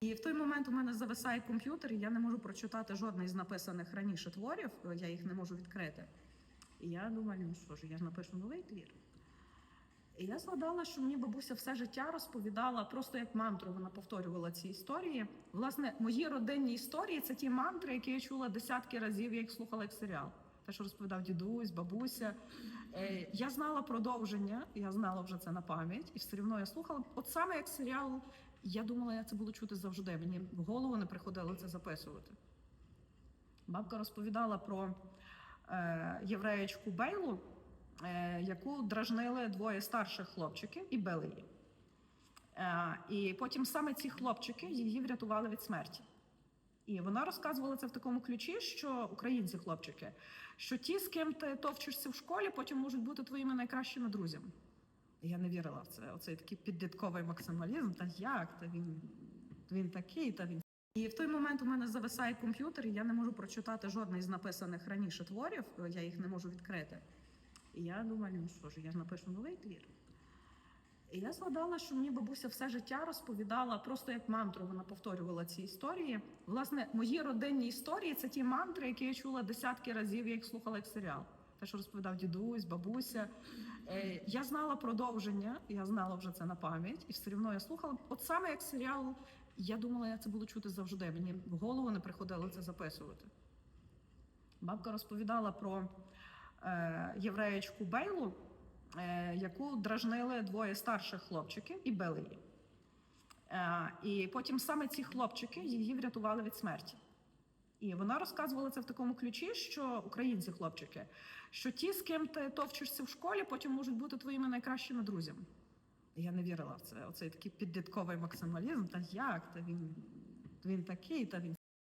І в той момент у мене зависає комп'ютер, і я не можу прочитати жодний з написаних раніше творів, я їх не можу відкрити. І я думаю, ну що ж, я ж напишу новий твір. І я згадала, що мені бабуся все життя розповідала, просто як мантру вона повторювала ці історії. Власне, мої родинні історії це ті мантри, які я чула десятки разів, я їх слухала як серіал. Те, що розповідав дідусь, бабуся. Е, я знала продовження, я знала вже це на пам'ять, і все одно я слухала. От саме як серіал, я думала, я це буду чути завжди. Мені в голову не приходило це записувати. Бабка розповідала про е, євреєчку Бейлу, е, яку дражнили двоє старших хлопчиків і били її. Е, і потім саме ці хлопчики її врятували від смерті. І вона розказувала це в такому ключі, що українці, хлопчики, що ті, з ким ти товчишся в школі, потім можуть бути твоїми найкращими друзями. Я не вірила в це. Оцей такий підлітковий максималізм. Та як? Та він, він такий, та він. І в той момент у мене зависає комп'ютер, і я не можу прочитати жодний з написаних раніше творів, я їх не можу відкрити. І я думаю, ну що ж, я ж напишу новий твір. І я згадала, що мені бабуся все життя розповідала, просто як мантру вона повторювала ці історії. Власне, мої родинні історії це ті мантри, які я чула десятки разів, я їх слухала як серіал. Те, що розповідав дідусь, бабуся. Е, я знала продовження, я знала вже це на пам'ять, і все одно я слухала. От саме як серіал, я думала, я це буду чути завжди. Мені в голову не приходило це записувати. Бабка розповідала про е, євреєчку Бейлу, яку дражнили двоє старших хлопчиків і били її. Е, і потім саме ці хлопчики її врятували від смерті. І вона розказувала це в такому ключі, що українці, хлопчики, що ті, з ким ти товчишся в школі, потім можуть бути твоїми найкращими друзями. Я не вірила в це. Оцей такий підлітковий максималізм. Та як? Та він, він такий, та він